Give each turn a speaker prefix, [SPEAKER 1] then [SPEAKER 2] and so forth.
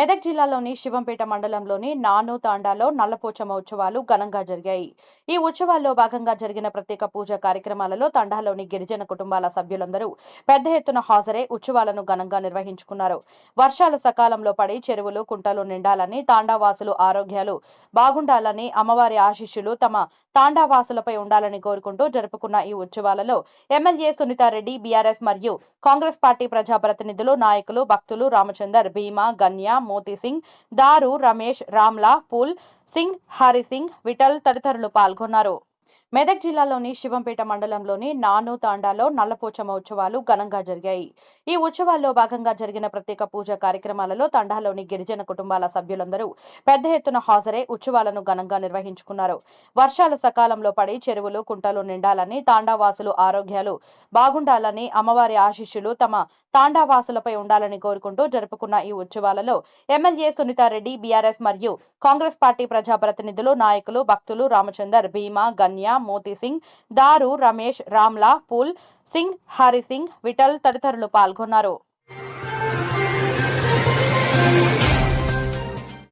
[SPEAKER 1] మెదక్ జిల్లాలోని శివంపేట మండలంలోని నాను తాండాలో నల్లపోచమ్మ ఉత్సవాలు ఘనంగా జరిగాయి. ఈ ఉత్సవాల్లో భాగంగా జరిగిన ప్రత్యేక పూజ కార్యక్రమాలలో తండాలోని గిరిజన కుటుంబాల సభ్యులందరూ పెద్ద ఎత్తున హాజరై ఉత్సవాలను ఘనంగా నిర్వహించుకున్నారు. వర్షాలు సకాలంలో పడి చెరువులు కుంటలు నిండాలని తాండావాసులు ఆరోగ్యాలు బాగుండాలని అమ్మవారి ఆశీస్సులు తమ తాండావాసులపై ఉండాలని కోరుకుంటూ జరుపుకున్న ఈ ఉత్సవాలలో ఎమ్మెల్యే సునీతారెడ్డి బీఆర్ఎస్ మరియు కాంగ్రెస్ పార్టీ ప్రజాప్రతినిధులు నాయకులు భక్తులు రామచందర్ భీమా గన్య మోతీ సింగ్ దారు రమేష్ రామ్లా పూల్ సింగ్ హరి సింగ్ విఠల్ తదితరులు పాల్గొన్నారు. మెదక్ జిల్లాలోని శివంపేట మండలంలోని నాను తాండాలో నల్లపోచమ్మ ఉత్సవాలు ఘనంగా జరిగాయి. ఈ ఉత్సవాల్లో భాగంగా జరిగిన ప్రత్యేక పూజ కార్యక్రమాలలో తండాలోని గిరిజన కుటుంబాల సభ్యులందరూ పెద్ద ఎత్తున హాజరై ఉత్సవాలను ఘనంగా నిర్వహించుకున్నారు. వర్షాలు సకాలంలో పడి చెరువులు కుంటలు నిండాలని తాండావాసులు ఆరోగ్యాలు బాగుండాలని అమ్మవారి ఆశీస్సులు తమ తాండావాసులపై ఉండాలని కోరుకుంటూ జరుపుకున్న ఈ ఉత్సవాలలో ఎమ్మెల్యే సునీతారెడ్డి బీఆర్ఎస్ మరియు కాంగ్రెస్ పార్టీ ప్రజాప్రతినిధులు నాయకులు భక్తులు రామచందర్ భీమా గన్య మోతీ సింగ్ దారు రమేష్ రామ్లా పూల్ సింగ్ హరి సింగ్ విఠల్ తదితరులు పాల్గొన్నారు.